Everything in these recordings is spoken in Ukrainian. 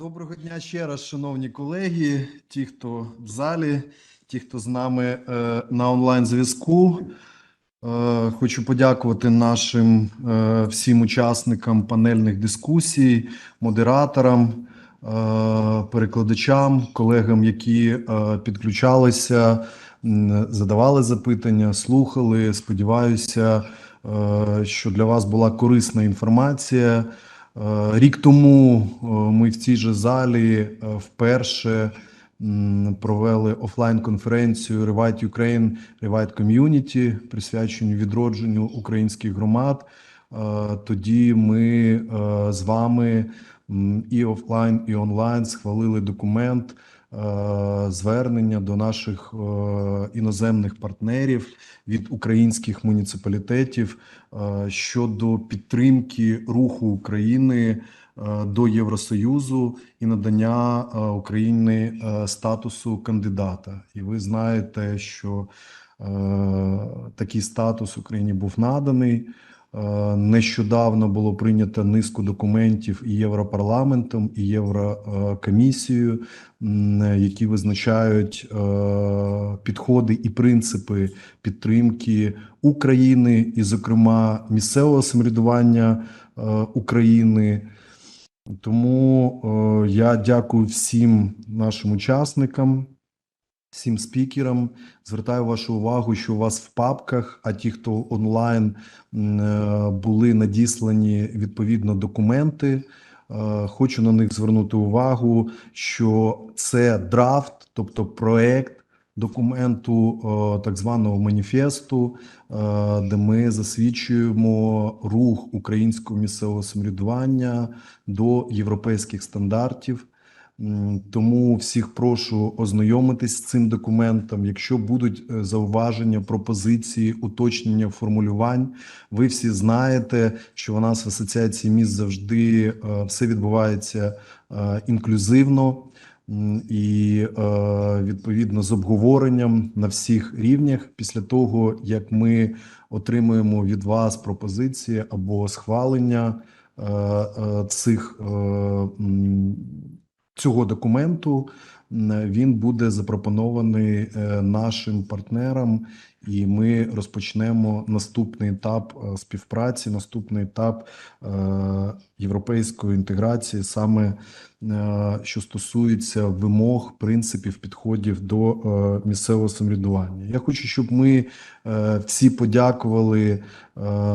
Доброго дня ще раз, шановні колеги, ті, хто в залі, ті, хто з нами е, на онлайн зв'язку. Е, хочу подякувати нашим е, всім учасникам панельних дискусій, модераторам, е, перекладачам, колегам, які е, підключалися, задавали запитання, слухали. Сподіваюся, е, що для вас була корисна інформація. Е, Рік тому е, ми в цій же залі е, вперше провели офлайн-конференцію Revite Ukraine, Revite Community, присвячену відродженню українських громад. Тоді ми з вами і офлайн, і онлайн схвалили документ е, звернення до наших е, іноземних партнерів від українських муніципалітетів е, щодо підтримки руху України до Євросоюзу і надання України е, статусу кандидата. І ви знаєте, що такий статус Україні був наданий. Е, Нещодавно було прийнято низку документів і Європарламентом, і Єврокомісією, які визначають е, підходи і принципи підтримки України, і, зокрема, місцевого самоврядування е, України. Тому я дякую всім нашим учасникам, всім спікерам. Звертаю вашу увагу, що у вас в папках, а ті, хто онлайн е, були надіслані відповідно документи. Е, Хочу на них звернути увагу, що це драфт, тобто проект документу е, так званого маніфесту, де ми засвідчуємо рух українського місцевого самоврядування до європейських стандартів. Тому всіх прошу ознайомитись з цим документом. Якщо будуть е, зауваження, пропозиції, уточнення формулювань, ви всі знаєте, що у нас в асоціації міст завжди е, все відбувається е, інклюзивно і відповідно з обговоренням на всіх рівнях. Після того як ми отримуємо від вас пропозиції або схвалення цих. Цього документу він буде запропонований е, нашим партнерам, і ми розпочнемо наступний етап е, співпраці, наступний етап е, європейської інтеграції, саме що стосується вимог, принципів, підходів до місцевого самоврядування. Я хочу, щоб ми всі подякували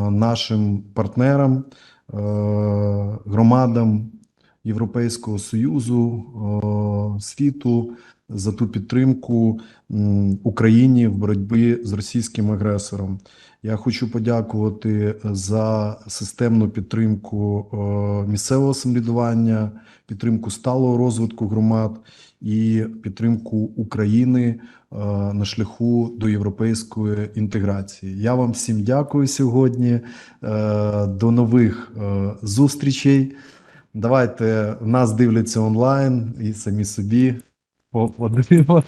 нашим партнерам, громадам. Європейського союзу світу за ту підтримку Україні в боротьбі з російським агресором. Я хочу подякувати за системну підтримку місцевого самоврядування, підтримку сталого розвитку громад і підтримку України е, на шляху до європейської інтеграції. Я вам всім дякую сьогодні. Е, До нових е, зустрічей. Давайте нас дивляться онлайн і самі собі поаплодуємо.